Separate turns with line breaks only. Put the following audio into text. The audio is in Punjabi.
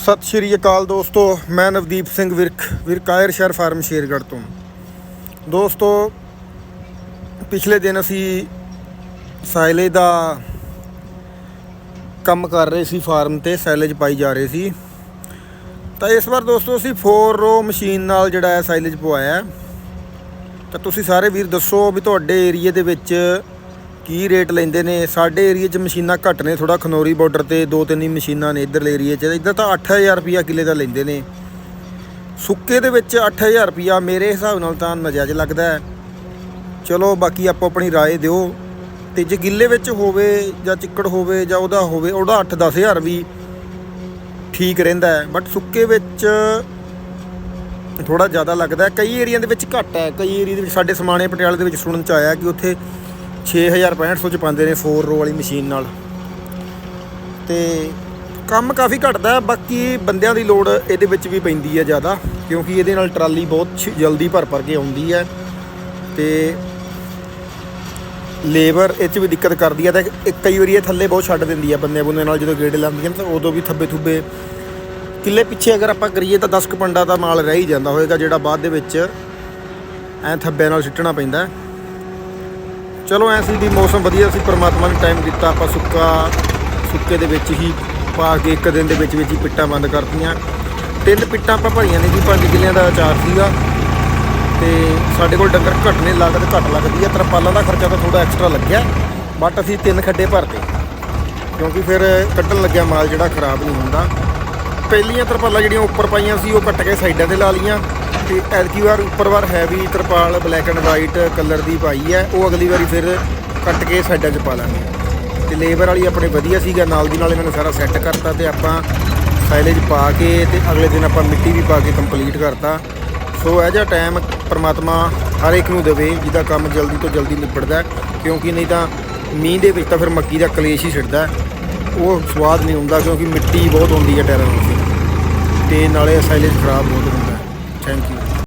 ਸਤਿ ਸ਼੍ਰੀ ਅਕਾਲ ਦੋਸਤੋ, ਮੈਂ ਨਵਦੀਪ ਸਿੰਘ ਵਿਰਕ ਵਿਰਕਾਇਰ ਸ਼ਹਿਰ ਫਾਰਮ ਸ਼ੇਰਗੜ੍ਹ ਤੋਂ। ਦੋਸਤੋ, ਪਿਛਲੇ ਦਿਨ ਅਸੀਂ ਸਾਇਲੇ ਦਾ ਕੰਮ ਕਰ ਰਹੇ ਸੀ ਫਾਰਮ ਤੇ, ਸਾਇਲੇਜ ਪਾਈ ਜਾ ਰਹੇ ਸੀ। ਤਾਂ ਇਸ ਵਾਰ ਦੋਸਤੋ, ਅਸੀਂ 4 ਰੋ ਮਸ਼ੀਨ ਨਾਲ ਜਿਹੜਾ ਹੈ ਸਾਇਲੇਜ ਪਵਾਇਆ। ਤਾਂ ਤੁਸੀਂ ਸਾਰੇ ਵੀਰ ਦੱਸੋ ਵੀ ਤੁਹਾਡੇ ਏਰੀਏ ਦੇ ਵਿੱਚ ਕੀ ਰੇਟ ਲੈਂਦੇ ਨੇ ਸਾਡੇ ਏਰੀਏ 'ਚ ਮਸ਼ੀਨਾਂ ਘੱਟ ਨੇ ਥੋੜਾ ਖਨੌਰੀ ਬਾਰਡਰ ਤੇ ਦੋ ਤਿੰਨ ਹੀ ਮਸ਼ੀਨਾਂ ਨੇ ਇੱਧਰਲੇ ਏਰੀਏ 'ਚ ਇੱਧਰ ਤਾਂ 8000 ਰੁਪਿਆ ਕਿੱਲੇ ਦਾ ਲੈਂਦੇ ਨੇ ਸੁੱਕੇ ਦੇ ਵਿੱਚ 8000 ਰੁਪਿਆ ਮੇਰੇ ਹਿਸਾਬ ਨਾਲ ਤਾਂ ਨਜਾਇਜ਼ ਲੱਗਦਾ ਹੈ ਚਲੋ ਬਾਕੀ ਆਪੋ ਆਪਣੀ رائے ਦਿਓ ਤੇ ਜੇ ਗਿੱਲੇ ਵਿੱਚ ਹੋਵੇ ਜਾਂ ਚਿੱਕੜ ਹੋਵੇ ਜਾਂ ਉਹਦਾ ਹੋਵੇ ਉਹਦਾ 8-10000 ਵੀ ਠੀਕ ਰਹਿੰਦਾ ਹੈ ਬਟ ਸੁੱਕੇ ਵਿੱਚ ਥੋੜਾ ਜ਼ਿਆਦਾ ਲੱਗਦਾ ਹੈ ਕਈ ਏਰੀਆ ਦੇ ਵਿੱਚ ਘੱਟ ਹੈ ਕਈ ਏਰੀਆ ਦੇ ਵਿੱਚ ਸਾਡੇ ਸਮਾਣੇ ਪਟਿਆਲੇ ਦੇ ਵਿੱਚ ਸੁਣਨ ਚ ਆਇਆ ਕਿ ਉੱਥੇ 6000 6500 ਚ ਪਾਉਂਦੇ ਨੇ 4 ਰੋ ਵਾਲੀ ਮਸ਼ੀਨ ਨਾਲ। ਤੇ ਕੰਮ ਕਾਫੀ ਘਟਦਾ ਬਾਕੀ ਬੰਦਿਆਂ ਦੀ ਲੋੜ ਇਹਦੇ ਵਿੱਚ ਵੀ ਪੈਂਦੀ ਹੈ ਜ਼ਿਆਦਾ, ਕਿਉਂਕਿ ਇਹਦੇ ਨਾਲ ਟਰਾਲੀ ਬਹੁਤ ਛ- ਜਲਦੀ ਭਰ ਭਰ ਕੇ ਆਉਂਦੀ ਹੈ। ਤੇ ਲੇਬਰ ਇਹ 'ਚ ਵੀ ਦਿੱਕਤ ਕਰਦੀ ਹੈ, ਤਾਂ ਕਈ ਵਾਰੀ ਇਹ ਥੱਲੇ ਬਹੁਤ ਛੱਡ ਦਿੰਦੀ ਹੈ ਬੰਦੇ ਬੰਦੇ ਨਾਲ ਜਦੋਂ ਗੇੜੇ ਲਾਉਂਦੀਆਂ ਨੇ, ਤਾਂ ਉਦੋਂ ਵੀ ਥੱਬੇ ਥੁੱਬੇ। ਕਿੱਲੇ ਪਿੱਛੇ ਅਗਰ ਆਪਾਂ ਕਰੀਏ ਤਾਂ 10 ਕੁ ਪੰਡਾ ਦਾ ਮਾਲ ਰਹਿ ਹੀ ਜਾਂਦਾ ਹੋਏਗਾ, ਜਿਹੜਾ ਬਾਅਦ ਦੇ ਵਿੱਚ ਐ ਥੱਬਿਆਂ ਨਾਲ ਸਿੱਟਣਾ ਪੈਂਦਾ ਚਲੋ ਐ ਸੀ ਵੀ ਮੌਸਮ ਵਧੀਆ ਸੀ, ਪਰਮਾਤਮਾ ਨੇ ਟਾਈਮ ਦਿੱਤਾ, ਆਪਾਂ ਸੁੱਕਾ, ਸੁੱਕੇ ਦੇ ਵਿੱਚ ਹੀ ਪਾ ਕੇ ਇੱਕ ਦਿਨ ਦੇ ਵਿੱਚ ਵਿੱਚ ਹੀ ਪਿੱਟਾਂ ਬੰਦ ਕਰਤੀਆਂ। ਤਿੰਨ ਪਿੱਟਾਂ ਆਪਾਂ ਭਰੀਆਂ ਨੇ ਜੀ, ਪੰਜ ਕਿੱਲਿਆਂ ਦਾ ਅਚਾਰ ਸੀਗਾ। ਤੇ ਸਾਡੇ ਕੋਲ ਡੰਗਰ ਘੱਟ ਨੇ ਲਾਗਤ ਘੱਟ ਲੱਗਦੀ ਹੈ ਤਰਪਾਲਾਂ ਦਾ ਖਰਚਾ ਤਾਂ ਥੋੜਾ ਐਕਸਟਰਾ ਲੱਗਿਆ ਬਟ ਅਸੀਂ ਤਿੰਨ ਖੱਡੇ ਭਰਤੇ। ਕਿਉਂਕਿ ਫਿਰ ਕੱਢਣ ਲੱਗਿਆ ਮਾਲ ਜਿਹੜਾ ਖਰਾਬ ਨਹੀਂ ਹੁੰਦਾ। ਪਹਿਲੀਆਂ ਤਰਪਾਲਾਂ ਜਿਹੜੀਆਂ ਉੱਪਰ ਪਾਈਆਂ ਸੀ, ਉਹ ਕੱਟ ਕੇ ਸਾਈਡਾਂ ਤੇ ਲਾ ਲੀਆਂ ਤੇ ਐਤਕੀ ਵਾਰ ਉੱਪਰ ਵਾਰ ਹੈਵੀ ਤਰਪਾਲ ਬਲੈਕ ਐਂਡ ਵਾਈਟ ਕਲਰ ਦੀ ਪਾਈ ਹੈ। ਉਹ ਅਗਲੀ ਵਾਰੀ ਫਿਰ ਕੱਟ ਕੇ ਸਾਈਡਾਂ 'ਚ ਪਾ ਲਾਂਗੇ। ਤੇ ਲੇਬਰ ਵਾਲੀ ਆਪਣੇ ਵਧੀਆ ਸੀਗਾ, ਨਾਲ ਦੀ ਨਾਲ ਇਹਨਾਂ ਨੇ ਸਾਰਾ ਸੈੱਟ ਕਰਤਾ ਤੇ ਆਪਾਂ ਸਾਈਲੇਜ ਪਾ ਕੇ ਤੇ ਅਗਲੇ ਦਿਨ ਆਪਾਂ ਮਿੱਟੀ ਵੀ ਪਾ ਕੇ ਕੰਪਲੀਟ ਕਰਤਾ। ਸੋ ਇਹ ਜਿਹਾ ਟਾਈਮ ਪਰਮਾਤਮਾ ਹਰ ਇੱਕ ਨੂੰ ਦੇਵੇ, ਜਿਹਦਾ ਕੰਮ ਜਲਦੀ ਤੋਂ ਜਲਦੀ ਨਿਬੜਦਾ ਕਿਉਂਕਿ ਨਹੀਂ ਤਾਂ ਮੀਂਹ ਦੇ ਵਿੱਚ ਤਾਂ ਫਿਰ ਮੱਕੀ ਦਾ ਕਲੇਸ਼ ਹੀ ਛਿੜਦਾ ਉਹ ਸਵਾਦ ਨਹੀਂ ਹੁੰਦਾ ਕਿਉਂਕਿ ਮਿੱਟੀ ਬਹੁਤ ਹੁੰਦੀ ਹੈ ਟਾਇਰਾਂ ਵਿੱਚ ਤੇ ਨਾਲੇ ਸਾਈਲੇਜ ਖਰਾਬ ਬਹੁਤ ਹੁੰਦਾ ਥੈਂਕ ਯੂ